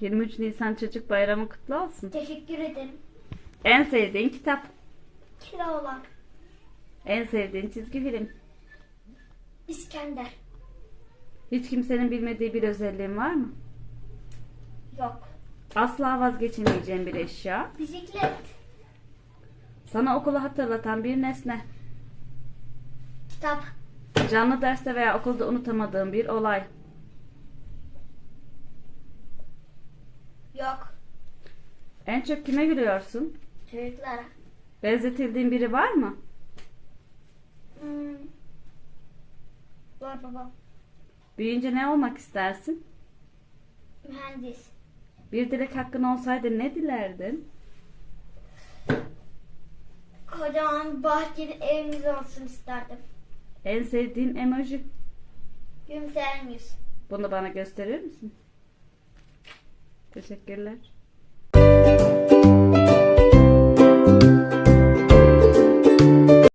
23 Nisan Çocuk Bayramı kutlu olsun. Teşekkür ederim. En sevdiğin kitap, Kira olan en sevdiğin çizgi film. İskender. Hiç kimsenin bilmediği bir özelliğin var mı? Yok. Asla vazgeçemeyeceğin bir eşya. Bisiklet. Sana okulu hatırlatan bir nesne. Kitap. Canlı derste veya okulda unutamadığın bir olay. Yok. En çok kime gülüyorsun? Çocuklara. Benzetildiğin biri var mı? Hmm. Var baba. Büyüyünce ne olmak istersin? Mühendis. Bir dilek hakkın olsaydı ne dilerdin? Kocaman bahçeli evimiz olsun isterdim. En sevdiğin emoji. Gülümseyen yüz. Bunu bana gösterir misin? que se.